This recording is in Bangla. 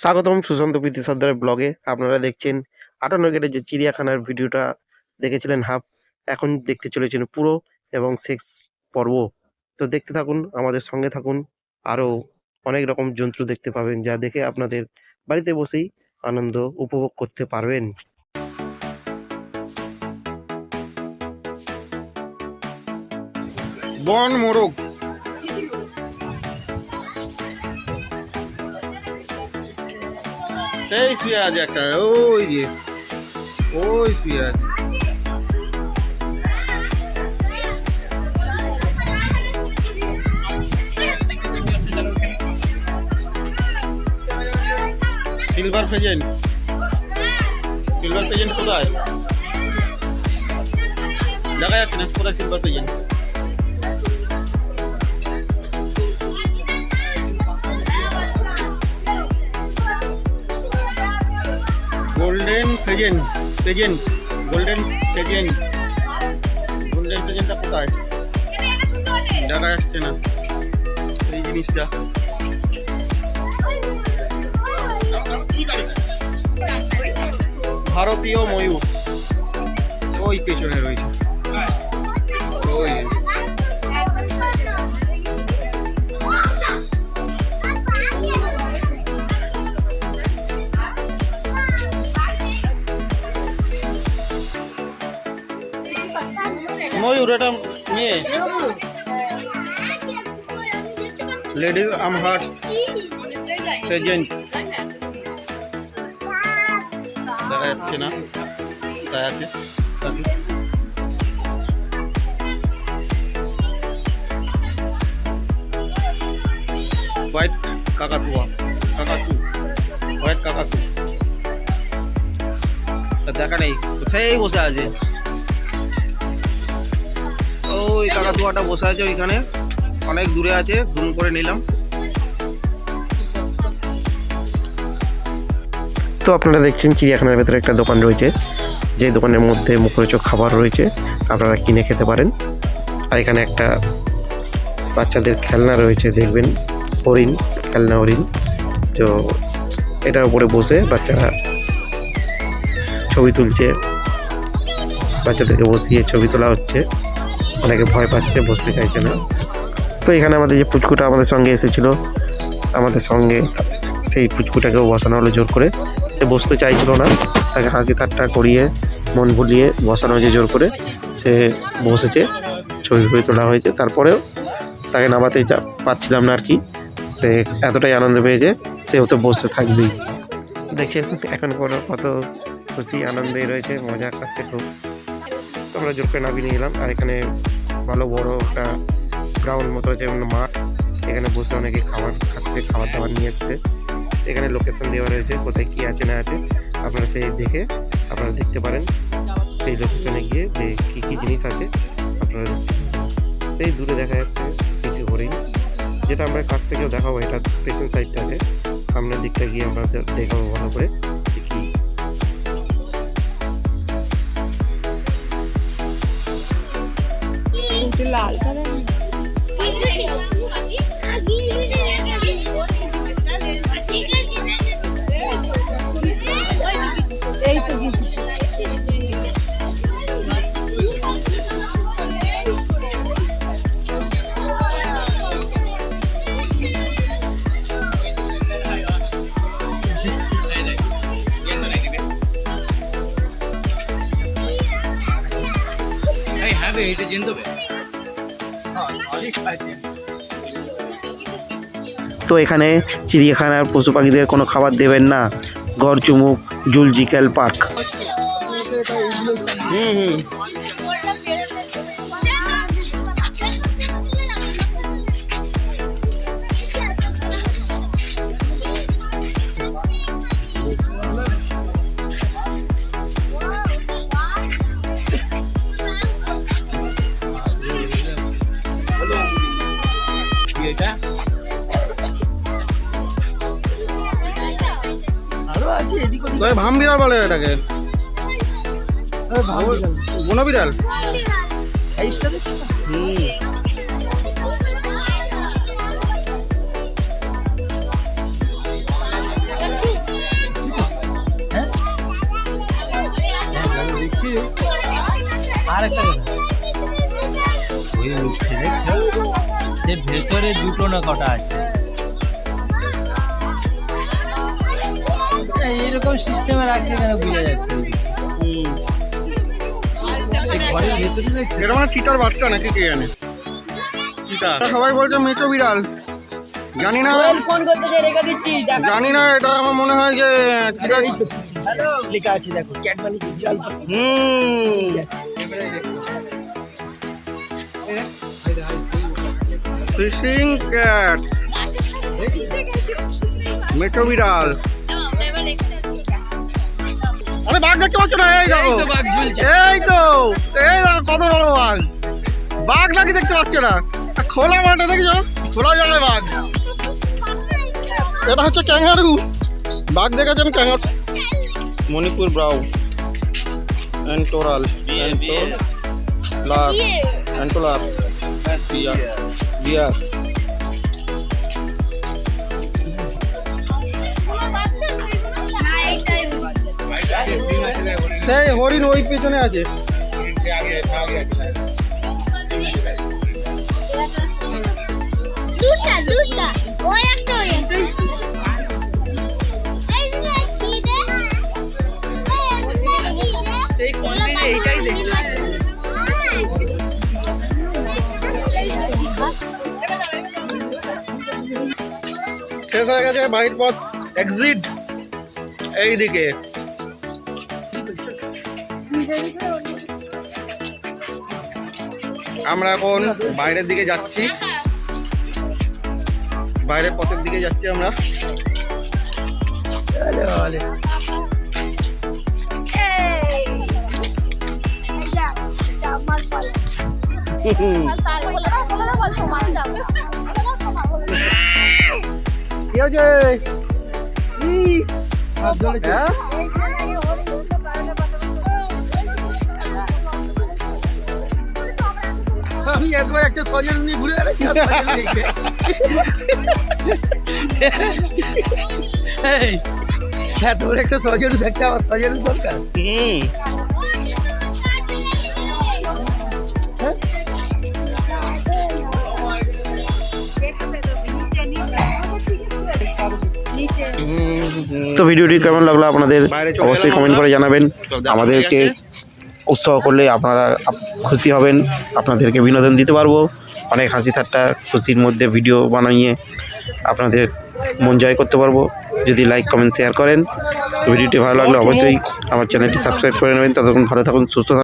স্বাগতম সুশান্ত প্রীতি সর্দারের ব্লগে। আপনারা দেখছেন আটান্ন গেটে যে চিড়িয়াখানার ভিডিওটা দেখেছিলেন হাফ, এখন দেখতে চলেছেন পুরো এবং শেষ পর্ব। তো দেখতে থাকুন, আমাদের সঙ্গে থাকুন। আরও অনেক রকম যন্ত্র দেখতে পাবেন, যা দেখে আপনাদের বাড়িতে বসেই আনন্দ উপভোগ করতে পারবেন। বন মোরগ। সেই শুয়ে আছে একটা ওই যে ওই শুয়ে আছে সিলভার ফেজেন্ট সিলভার ফেজেন্ট কোথায় দেখা যাচ্ছে না কোথায় silver pheasant golden pheasant pheasant golden pheasant golden ফেজেন্টটা কোথায়? দেখা যাচ্ছে না। এই জিনিসটা। ভারতীয় ময়ূর। ওই পেছনে রয়েছে। ওই। ময়ূর এটা নিয়ে লেডিস আম হার্টস ফেজেন্ট দেখা যাচ্ছে না দেখা যাচ্ছে হোয়াইট কাকাতুয়া কাকাতু হোয়াইট কাকাতু তা দেখা নেই কোথায় বসে আছে ওই কাকাতুয়াটা বসে আছে ওইখানে। অনেক দূরে আছে জুম করে নিলাম। তো আপনারা দেখছেন চিড়িয়াখানার ভেতরে একটা দোকান রয়েছে। যে দোকানের মধ্যে মুখরোচক খাবার রয়েছে, আপনারা কিনে খেতে পারেন। আর এখানে একটা বাচ্চাদের খেলনা রয়েছে, দেখবেন, হরিণ, খেলনা হরিণ। তো এটার উপরে বসে বাচ্চারা ছবি তুলছে, বাচ্চাদেরকে বসিয়ে ছবি তোলা হচ্ছে। অনেকে ভয় পাচ্ছে, বসতে চাইছে না। তো এখানে আমাদের যে পুচকুটা আমাদের সঙ্গে এসেছিল, আমাদের সঙ্গে সেই পুচকুটাকেও বসানো হলো জোর করে। সে বসতে চাইছিল না, তাকে হাসি ঠাট্টা করিয়ে, মন ভুলিয়ে বসানো হয়েছে জোর করে। সে বসেছে, ছবি ছবি তোলা হয়েছে। তারপরেও তাকে নামাতে পাচ্ছিলাম না আর কি। সে এতটাই আনন্দ পেয়েছে, সে হতে বসে থাকবেই। দেখছেন, এখন কোনো কত খুশি, আনন্দেই রয়েছে, মজা খাচ্ছে খুব। তো আমরা জোর করে নামিয়ে নিয়ে এলাম, আর এখানে ভালো বড় একটা গ্রাউন্ড মতো আছে মাঠ। এখানে বসে অনেকে খাবার খাচ্ছে খাবার দাবার নিয়ে যাচ্ছে এখানে লোকেশন দেওয়া রয়েছে, কোথায় কি আছে না আছে। আপনারা সেই দেখে আপনারা দেখতে পারেন। সেই লোকেশনে গিয়ে যে কী কী জিনিস আছে, আপনারা সেই দূরে দেখা যাচ্ছে, কিছু হরিণ যেটা আমরা কাছ থেকেও দেখাবো, এটা পেছন সাইডটা আছে। সামনের দিকটা গিয়ে আমরা দেখাবো ভালো করে। লাল এই তো গেছি। তো এখানে চিড়িয়াখানার পশু পাখিদের কোনো খাবার দেবেন না। গড় চুমুক জুলজিক্যাল পার্ক। হুম হুম। এটা ভাম বিড়াল বলে এটাকে। বিড়াল? আর একটা সে ভেতরে দুটো না কটা আছে? এরকম সিস্টেমে রাখছে কেন বুঝা যাচ্ছে। ঘরের ভেতরে চিতার বাচ্চা নাকি কে জানে? চিতা। সবাই বলছে মেচো বিড়াল। জানি না। ফোন করতে যে রেখে দিচ্ছি জানি না এটা আমার মনে হয় যে চিতার হ্যালো লেখা আছে দেখো ক্যাট বানি হুম। Fishing cat. মেচো বিড়াল। আরে বাঘ দেখতে পাচ্ছ না? এই দেখো। এই তো এই দেখো কত বড় বাঘ। বাঘ নাকি দেখতে পাচ্ছ না? খোলা মাঠে দেখছ? খোলা জায়গায় বাঘ। এটা হচ্ছে ক্যাঙ্গারু। বাঘ দেখেছেন ক্যাঙ্গারু? মণিপুর ব্রাউ। অ্যান্টোরাল। লাভ অ্যান্টোলার। বিয়ার সেই হরিণ ওই পেছনে আছে। দুটা দুটা। ওই একটা ওই একটা। এইটাই দেখতে শেষ হয়ে গেছে বাহির পথ এক্সিট এই দিকে আমরা এখন বাইরের দিকে যাচ্ছি। বাইরের পথের দিকে যাচ্ছি আমরা। কি হয়েছে কি? হ্যাঁ? আমি একবার একটা সজন নিয়ে ঘুরে বেড়াচ্ছি এই, এত একটা সজন দেখতে আমার সজনের দরকার। তো ভিডিওটি কেমন লাগল আপনাদের অবশ্যই কমেন্ট করে জানাবেন। আমাদেরকে উৎসাহ করলে আপনারা আপ- খুশি হবেন আপনাদেরকে বিনোদন দিতে পারব। অনেক হাসি ঠাট্টা খুশির মধ্যে ভিডিও বানিয়ে আপনাদের মন জয় করতে পারব। যদি লাইক কমেন্ট শেয়ার করেন ভিডিওটি ভালো লাগলে অবশ্যই আমার চ্যানেলটি সাবস্ক্রাইব করে নেবেন। ততক্ষণ ভালো থাকুন সুস্থ থাকুন।